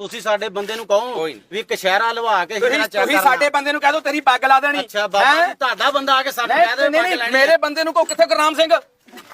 ਤੁਸੀਂ ਸਾਡੇ ਬੰਦੇ ਨੂੰ ਕਹੋ ਕੋਈ ਨਹੀਂ। ਵੀ ਕਸ਼ਹਿਰਾ ਲਵਾ ਕੇ ਤੁਸੀਂ ਹੀਰਾ ਚੈੱਕ ਤੁਸੀਂ ਕਰਨਾ। ਸਾਡੇ ਬੰਦੇ ਨੂੰ ਕਹਿ ਦਿਓ ਤੇਰੀ ਪੱਗ ਲਾ ਦੇਣੀ ਅੱਛਾ ਬਾਬਾ ਹੈਂ? ਜੀ ਤੁਹਾਡਾ ਬੰਦਾ ਆ ਕੇ ਸਾਡੇ ਕਹਿ ਦੇ ਨਹੀਂ ਪੱਗ ਨਹੀਂ ਲੈਣੀ ਮੇਰੇ। ਬੰਦੇ ਨੂੰ ਕੋ ਕਿੱਥੇ ਗੁਰਨਾਮ ਸਿੰਘ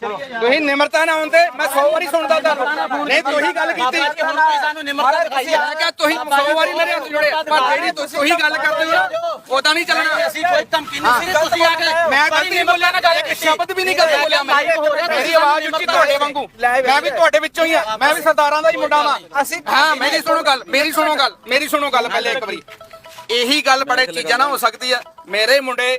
ਤੁਸੀਂ ਨਿਮਰਤਾ ਨਾ ਆਉਂਦੇ ਮੈਂ 100 ਵਾਰੀ ਸੁਣਦਾ ਤੁਹਾਨੂੰ। ਨਹੀਂ ਤੁਸੀਂ ਗੱਲ ਕੀਤੀ। ਤੁਸੀਂ ਸਾਨੂੰ ਨਿਮਰਤਾ ਦਿਖਾਈ ਤੁਸੀਂ ਆ। ਕੇ ਤੁਸੀਂ 100 ਵਾਰੀ ਮੇਰੇ ਹੱਥ ਜੋੜੇ। ਪਰ ਜਿਹੜੀ ਤੁਸੀਂ ਗੱਲ ਕਰਦੇ ਹੋ ਉਹਦਾ ਨਹੀਂ ਚੱਲਣਾ। ਅਸੀਂ ਕੋਈ ਧਮਕੀ ਨਹੀਂ ਸਿਰੇ ਤੁਸੀਂ ਆ ਕੇ ਮੈਂ ਗਲਤੀ ਨਹੀਂ ਬੋਲਿਆ ਨਾ ਇੱਕ ਸ਼ਬਦ ਵੀ ਨਹੀਂ ਗਲਤ ਬੋਲਿਆ ਮੈਂ ਮੇਰੀ ਆਵਾਜ਼ ਉੱਚੀ ਤੁਹਾਡੇ ਵਾਂਗੂ। ਮੈਂ ਵੀ ਤੁਹਾਡੇ ਵਿੱਚੋਂ ਹੀ ਆ। ਮੈਂ ਵੀ ਸਰਦਾਰਾਂ ਦਾ ਹੀ ਮੁੰਡਾ ਵਾਂ। ਅਸੀਂ ਹਾਂ ਮੇਰੀ ਸੁਣੋ ਗੱਲ ਮੇਰੀ ਸੁਣੋ ਗੱਲ ਮੇਰੀ ਸੁਣੋ ਗੱਲ ਪਹਿਲੇ ਇੱਕ ਵਾਰੀ। ਇਹੀ ਗੱਲ ਬੜੇ ਚੀਜ਼ਾਂ ਨਾ ਹੋ ਸਕਦੀ ਆ। ਮੇਰੇ ਮੁੰਡੇ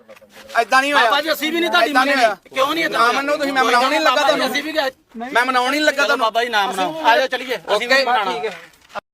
ਐਦਾਂ ਨਹੀਂ ਹੋਇਆ। ਬਾਬਾ ਜੀ ਅਸੀਂ ਵੀ ਨਹੀਂ ਤੁਹਾਡੀ ਏਦਾਂ ਨਹੀਂ ਮੰਨਣੀ। ਹੋਇਆ। ਕਿਉਂ ਨਹੀਂ ਨਾ ਮੰਨੋ ਤੁਸੀਂ ਮੈਂ ਮਨਾਉਣ ਨਹੀਂ ਲੱਗਾ ਤੁਹਾਨੂੰ। ਅਸੀਂ ਵੀ ਗਏ। ਮੈਂ ਮਨਾਉਣ ਨਹੀਂ ਲੱਗਾ ਤੁਹਾਨੂੰ। ਬਾਬਾ ਜੀ ਨਾਮ ਬਣਾਓ ਆ ਜਾਓ ਚਲੀਏ। ਅਸੀਂ ਵੀ ਬਣਾਉਣਾ ਠੀਕ ਹੈ।